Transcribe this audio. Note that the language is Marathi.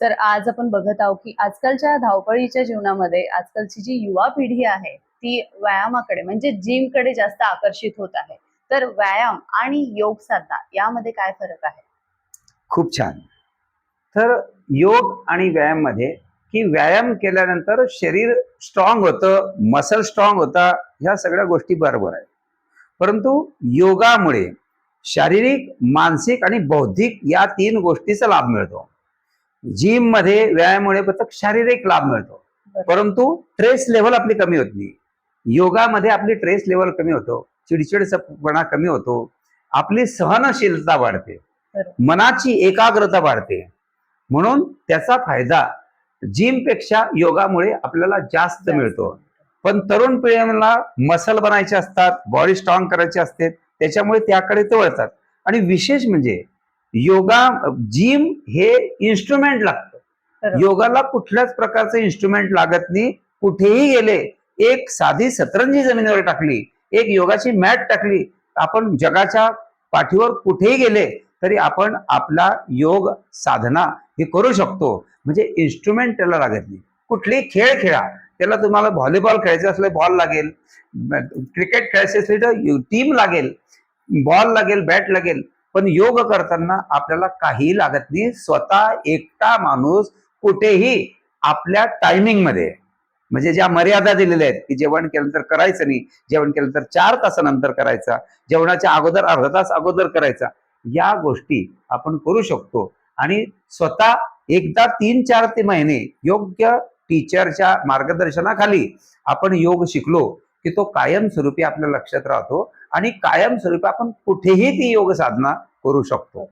तर आज आपण बघत आहोत की आजकालच्या धावपळीच्या जीवनामध्ये आजकालची जी युवा पिढी आहे ती व्यायामाकडे म्हणजे जिमकडे जास्त आकर्षित होत आहे. तर व्यायाम आणि योग साधना यामध्ये काय फरक आहे? खूप छान. तर योग आणि व्यायाममध्ये की व्यायाम केल्यानंतर शरीर स्ट्रॉंग होतं मसल स्ट्रॉंग होता ह्या सगळ्या गोष्टी बरोबर आहेत. परंतु योगामुळे शारीरिक मानसिक आणि बौद्धिक या तीन गोष्टीचा लाभ मिळतो. जिममध्ये व्यायामामुळे फक्त शारीरिक लाभ मिळतो. परंतु ट्रेस लेवल आपली कमी होत नाही. योगामध्ये आपली ट्रेस लेवल कमी होतो चिडचिडपणा कमी होतो आपली सहनशीलता वाढते. मनाची एकाग्रता वाढते. म्हणून त्याचा फायदा जिमपेक्षा योगामुळे आपल्याला जास्त मिळतो. पण तरुण पिढीला मसल बनायचे असतात बॉडी स्ट्रॉंग करायची असते त्याच्यामुळे त्याकडे ते वळतात. आणि विशेष म्हणजे योगा जिम हे इन्स्ट्रुमेंट लागतं. योगाला कुठल्याच प्रकारचं इन्स्ट्रुमेंट लागत नाही. कुठेही गेले एक साधी सतरंजी जमिनीवर टाकली एक योगाची मॅट टाकली आपण जगाच्या पाठीवर कुठेही गेले तरी आपण आपला योग साधना हे करू शकतो. म्हणजे इन्स्ट्रुमेंट त्याला लागत नाही. कुठलेही खेळ खेळा. त्याला तुम्हाला व्हॉलीबॉल खेळायचं असलं बॉल लागेल. क्रिकेट खेळायचे असले तर टीम लागेल. बॉल लागेल बॅट लागेल. पण योग करताना आपल्याला काही लागत नाही. स्वतः एकटा माणूस कुठेही आपल्या टायमिंगमध्ये. म्हणजे ज्या मर्यादा दिलेल्या आहेत की जेवण केल्यानंतर करायचं नाही जेवण केल्यानंतर चार तासानंतर करायचा जेवणाच्या अगोदर अर्धा तास अगोदर करायचा या गोष्टी आपण करू शकतो. आणि स्वतः एकदा तीन चार ते महिने योग्य टीचरच्या मार्गदर्शनाखाली आपण योग शिकलो की तो कायमस्वरूपी आपल्या लक्षात राहतो. आणि कायमस्वरूपी आपण कुठेही ती योग साधना करू शकतो.